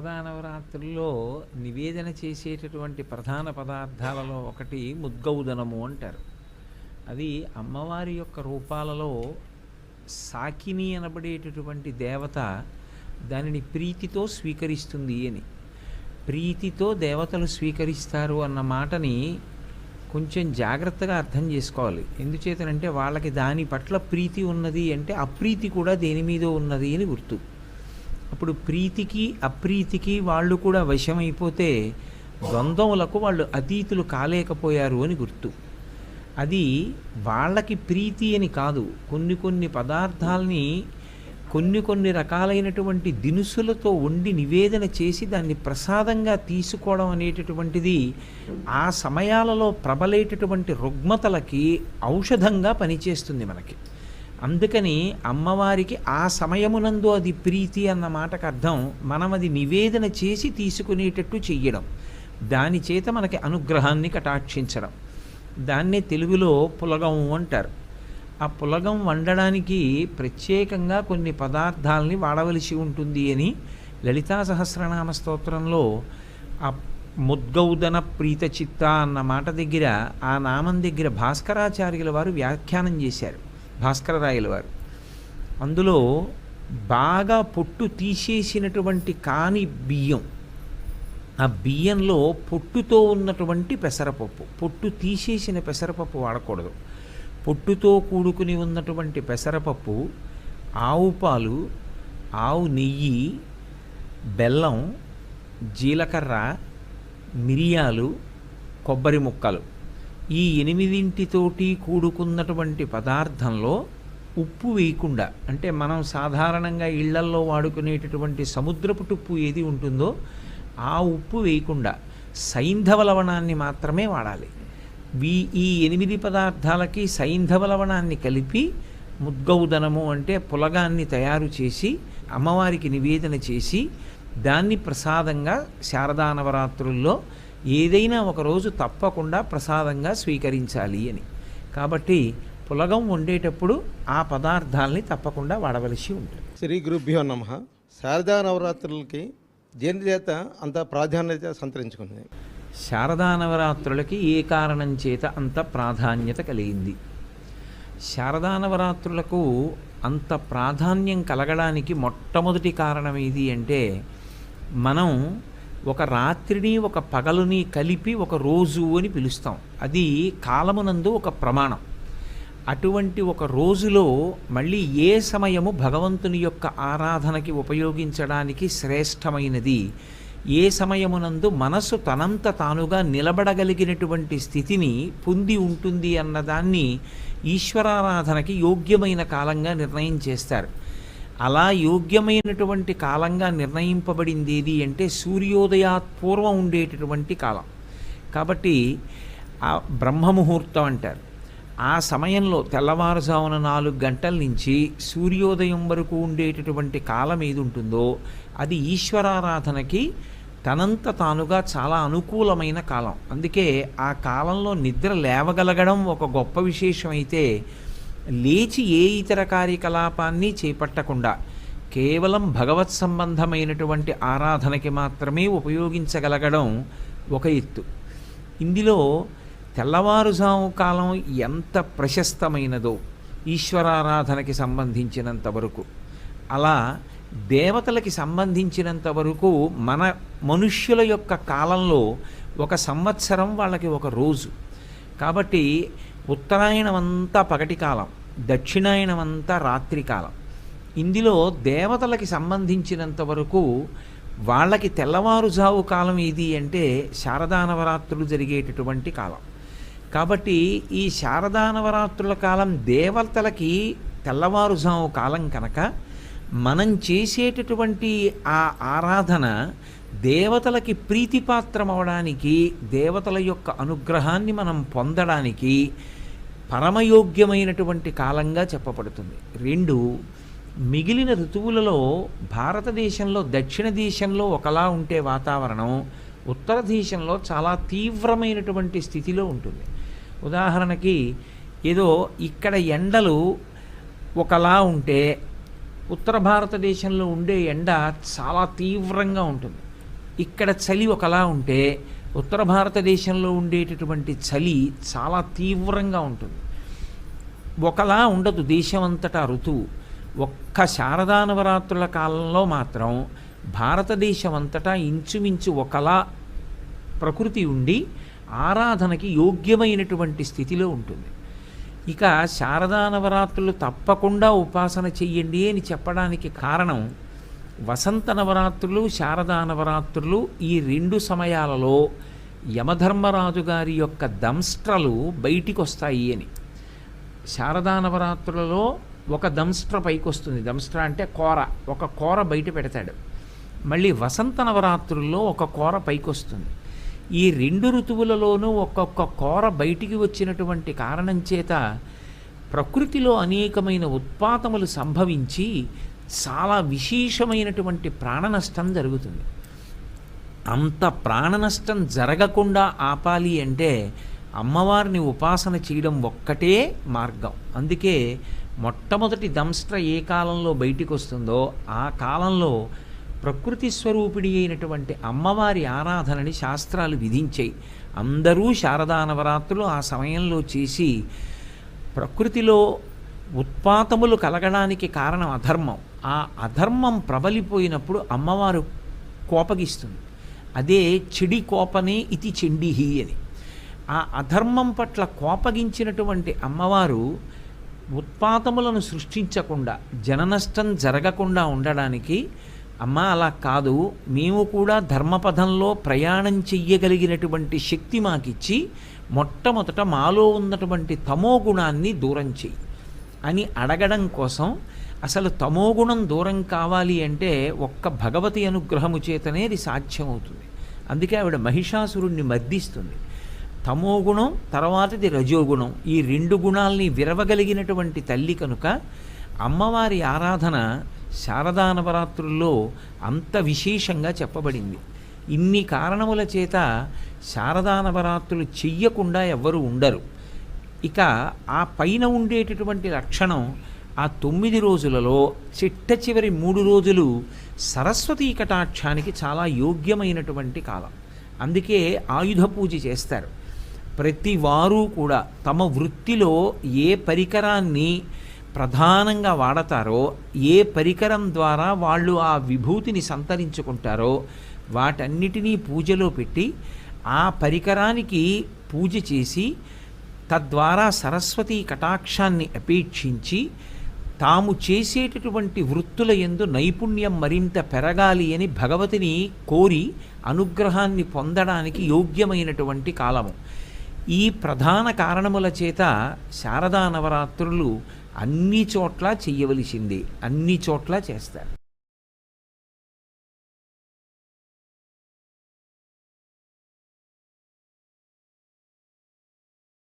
నవరాత్రుల్లో నివేదన చేసేటటువంటి ప్రధాన పదార్థాలలో ఒకటి ముద్గౌదనము అంటారు. అది అమ్మవారి యొక్క రూపాలలో సాకిని అనబడేటటువంటి దేవత దానిని ప్రీతితో స్వీకరిస్తుంది అని. ప్రీతితో దేవతలు స్వీకరిస్తారు అన్న మాటని కొంచెం జాగ్రత్తగా అర్థం చేసుకోవాలి. ఎందుచేతనంటే వాళ్ళకి దాని పట్ల ప్రీతి ఉన్నది అంటే అప్రీతి కూడా దేని మీద ఉన్నది అని గుర్తు. అప్పుడు ప్రీతికి అప్రీతికి వాళ్ళు కూడా వశమైపోతే ద్వంద్వములకు వాళ్ళు అతీతులు కాలేకపోయారు అని గుర్తు. అది వాళ్ళకి ప్రీతి అని కాదు. కొన్ని కొన్ని పదార్థాలని కొన్ని కొన్ని రకాలైనటువంటి దినుసులతో వండి నివేదన చేసి దాన్ని ప్రసాదంగా తీసుకోవడం అనేటటువంటిది ఆ సమయాలలో ప్రబలేటటువంటి రుగ్మతలకి ఔషధంగా పనిచేస్తుంది మనకి. అందుకని అమ్మవారికి ఆ సమయమునందు అది ప్రీతి అన్న మాటకు అర్థం మనం అది నివేదన చేసి తీసుకునేటట్టు చెయ్యడం. దాని చేత మనకి అనుగ్రహాన్ని కటాక్షించడం. దాన్నే తెలుగులో పులగం అంటారు. ఆ పులగం వండడానికి ప్రత్యేకంగా కొన్ని పదార్థాలని వాడవలసి ఉంటుంది అని లలితా సహస్రనామ స్తోత్రంలో ఆ ముద్గౌదన ప్రీత చిత్త అన్న మాట దగ్గర ఆ నామం దగ్గర భాస్కరాచార్యుల వారు వ్యాఖ్యానం చేశారు. భాస్కరరాయల వారు. అందులో బాగా పొట్టు తీసేసినటువంటి కాని బియ్యం ఆ బియ్యంలో పొట్టుతో ఉన్నటువంటి పెసరపప్పు పొట్టు తీసేసిన పెసరపప్పు వాడకూడదు. పొట్టుతో కూడుకుని ఉన్నటువంటి పెసరపప్పు ఆవు పాలు ఆవు నెయ్యి బెల్లం జీలకర్ర మిరియాలు కొబ్బరి ముక్కలు. ఈ ఎనిమిదింటితోటి కూడుకున్నటువంటి పదార్థంలో ఉప్పు వేయకుండా అంటే మనం సాధారణంగా ఇళ్ళల్లో వాడుకునేటటువంటి సముద్రపు టుప్పు ఏది ఉంటుందో ఆ ఉప్పు వేయకుండా సైంధవ లవణాన్ని మాత్రమే వాడాలి. వీ ఈ ఎనిమిది పదార్థాలకి సైంధవ లవణాన్ని కలిపి ముద్గౌదనము అంటే పులగాన్ని తయారు చేసి అమ్మవారికి నివేదన చేసి దాన్ని ప్రసాదంగా శారదా నవరాత్రుల్లో ఏదైనా ఒకరోజు తప్పకుండా ప్రసాదంగా స్వీకరించాలి అని. కాబట్టి పులగం వండేటప్పుడు ఆ పదార్థాలని తప్పకుండా వాడవలసి ఉంటుంది. శ్రీ గురుభ్యో నమ. శారదా నవరాత్రులకి దేని చేత అంత ప్రాధాన్యత సంతరించుకుంది? శారదా నవరాత్రులకి ఏ కారణం చేత అంత ప్రాధాన్యత కలిగింది? శారదా నవరాత్రులకు అంత ప్రాధాన్యం కలగడానికి మొట్టమొదటి కారణం ఏది అంటే మనం ఒక రాత్రిని ఒక పగలుని కలిపి ఒక రోజు అని పిలుస్తాం. అది కాలమునందు ఒక ప్రమాణం. అటువంటి ఒక రోజులో మళ్ళీ ఏ సమయము భగవంతుని యొక్క ఆరాధనకి ఉపయోగించడానికి శ్రేష్టమైనది? ఏ సమయమునందు మనసు తనంత తానుగా నిలబడగలిగినటువంటి స్థితిని పొంది ఉంటుంది అన్నదాన్ని ఈశ్వరారాధనకి యోగ్యమైన కాలంగా నిర్ణయం చేస్తారు. అలా యోగ్యమైనటువంటి కాలంగా నిర్ణయింపబడింది ఏది అంటే సూర్యోదయాత్పూర్వం ఉండేటటువంటి కాలం. కాబట్టి ఆ బ్రహ్మముహూర్తం అంటారు. ఆ సమయంలో తెల్లవారుజామున నాలుగు గంటల నుంచి సూర్యోదయం వరకు ఉండేటటువంటి కాలం ఏది ఉంటుందో అది ఈశ్వరారాధనకి తనంత తానుగా చాలా అనుకూలమైన కాలం. అందుకే ఆ కాలంలో నిద్ర లేవగలగడం ఒక గొప్ప విశేషమైతే లేచి ఏ ఇతర కార్యకలాపాన్ని చేపట్టకుండా కేవలం భగవత్ సంబంధమైనటువంటి ఆరాధనకి మాత్రమే ఉపయోగించగలగడం ఒక ఎత్తు. ఇందులో తెల్లవారుజాము కాలం ఎంత ప్రశస్తమైనదో ఈశ్వరారాధనకి సంబంధించినంత వరకు అలా దేవతలకి సంబంధించినంత వరకు మన మనుష్యుల యొక్క కాలంలో ఒక సంవత్సరం వాళ్ళకి ఒక రోజు. కాబట్టి ఉత్తరాయణమంతా పగటి కాలం దక్షిణాయనమంతా రాత్రికాలం. రాత్రి కాలం ఇందులో దేవతలకి సంబంధించినంత వరకు వాళ్ళకి తెల్లవారుజావు కాలం ఏది అంటే శారదా నవరాత్రులు జరిగేటటువంటి కాలం. కాబట్టి ఈ శారదా నవరాత్రుల కాలం దేవతలకి తెల్లవారుజాము కాలం కనుక మనం చేసేటటువంటి ఆ ఆరాధన దేవతలకి ప్రీతిపాత్రం అవడానికి దేవతల యొక్క అనుగ్రహాన్ని మనం పొందడానికి పరమయోగ్యమైనటువంటి కాలంగా చెప్పబడుతుంది. రెండు మిగిలిన ఋతువులలో భారతదేశంలో దక్షిణ దేశంలో ఒకలా ఉంటే వాతావరణం ఉత్తర దేశంలో చాలా తీవ్రమైనటువంటి స్థితిలో ఉంటుంది. ఉదాహరణకి ఏదో ఇక్కడ ఎండలు ఒకలా ఉంటే ఉత్తర భారతదేశంలో ఉండే ఎండ చాలా తీవ్రంగా ఉంటుంది. ఇక్కడ చలి ఒకలా ఉంటే ఉత్తర భారతదేశంలో ఉండేటటువంటి చలి చాలా తీవ్రంగా ఉంటుంది. ఒకలా ఉండదు దేశమంతటా ఋతువు. ఒక్క శారదా నవరాత్రుల కాలంలో మాత్రం భారతదేశం అంతటా ఇంచుమించు ఒకలా ప్రకృతి ఉండి ఆరాధనకి యోగ్యమైనటువంటి స్థితిలో ఉంటుంది. ఇక శారదా నవరాత్రులు తప్పకుండా ఉపాసన చెయ్యండి అని చెప్పడానికి కారణం వసంత నవరాత్రులు శారదా నవరాత్రులు ఈ రెండు సమయాలలో యమధర్మరాజు గారి యొక్క దంస్ట్రలు బయటికి వస్తాయి అని. శారదా నవరాత్రులలో ఒక దంస్ట్ర పైకి వస్తుంది దంస్ట్ర అంటే కూర. ఒక కూర బయట పెడతాడు. మళ్ళీ వసంత నవరాత్రుల్లో ఒక కూర పైకి వస్తుంది ఈ రెండు ఋతువులలోనూ ఒక్కొక్క కూర బయటికి వచ్చినటువంటి కారణం చేత ప్రకృతిలో అనేకమైన ఉత్పాతములు సంభవించి చాలా విశేషమైనటువంటి ప్రాణ నష్టం జరుగుతుంది. అంత ప్రాణ నష్టం జరగకుండా ఆపాలి అంటే అమ్మవారిని ఉపాసన చేయడం ఒక్కటే మార్గం. అందుకే మొట్టమొదటి దంస్ట్ర ఏ కాలంలో బయటికి వస్తుందో ఆ కాలంలో ప్రకృతి స్వరూపిణి అయినటువంటి అమ్మవారి ఆరాధనని శాస్త్రాలు విధించాయి. అందరూ శారదా నవరాత్రులు ఆ సమయంలో చేసి ప్రకృతిలో ఉత్పాతములు కలగడానికి కారణం అధర్మం. ఆ అధర్మం ప్రబలిపోయినప్పుడు అమ్మవారు కోపగిస్తుంది. అదే చెడి కోపనే ఇది చెండిహి అని. ఆ అధర్మం పట్ల కోపగించినటువంటి అమ్మవారు ఉత్పాతములను సృష్టించకుండా జననష్టం జరగకుండా ఉండడానికి అమ్మ అలా కాదు మేము కూడా ధర్మపథంలో ప్రయాణం చెయ్యగలిగినటువంటి శక్తి మాకిచ్చి మొట్టమొదట మాలో ఉన్నటువంటి తమో గుణాన్ని దూరం చెయ్యి అని అడగడం కోసం అసలు తమోగుణం దూరం కావాలి అంటే ఒక్క భగవతి అనుగ్రహము చేతనే అది సాధ్యమవుతుంది. అందుకే ఆవిడ మహిషాసురుణ్ణి మర్దిస్తుంది. తమోగుణం తర్వాతది రజోగుణం ఈ రెండు గుణాల్ని విరవగలిగినటువంటి తల్లి కనుక అమ్మవారి ఆరాధన శారదా నవరాత్రుల్లో అంత విశేషంగా చెప్పబడింది. ఇన్ని కారణముల చేత శారదా నవరాత్రులు చెయ్యకుండా ఎవ్వరూ ఉండరు. ఇక ఆ పైన ఉండేటటువంటి లక్షణం ఆ తొమ్మిది రోజులలో చిట్ట చివరి మూడు రోజులు సరస్వతీ కటాక్షానికి చాలా యోగ్యమైనటువంటి కాలం. అందుకే ఆయుధ పూజ చేస్తారు. ప్రతి వారు కూడా తమ వృత్తిలో ఏ పరికరాన్ని ప్రధానంగా వాడతారో ఏ పరికరం ద్వారా వాళ్ళు ఆ విభూతిని సంతరించుకుంటారో వాటన్నిటినీ పూజలో పెట్టి ఆ పరికరానికి పూజ చేసి తద్వారా సరస్వతీ కటాక్షాన్ని అపేక్షించి తాము చేసేటటువంటి వృత్తుల ఎందు నైపుణ్యం మరింత పెరగాలి అని భగవతిని కోరి అనుగ్రహాన్ని పొందడానికి యోగ్యమైనటువంటి కాలము. ఈ ప్రధాన కారణముల చేత శారదా నవరాత్రులు అన్ని చోట్ల చేయవలసిందే అన్ని చోట్ల చేస్తారు.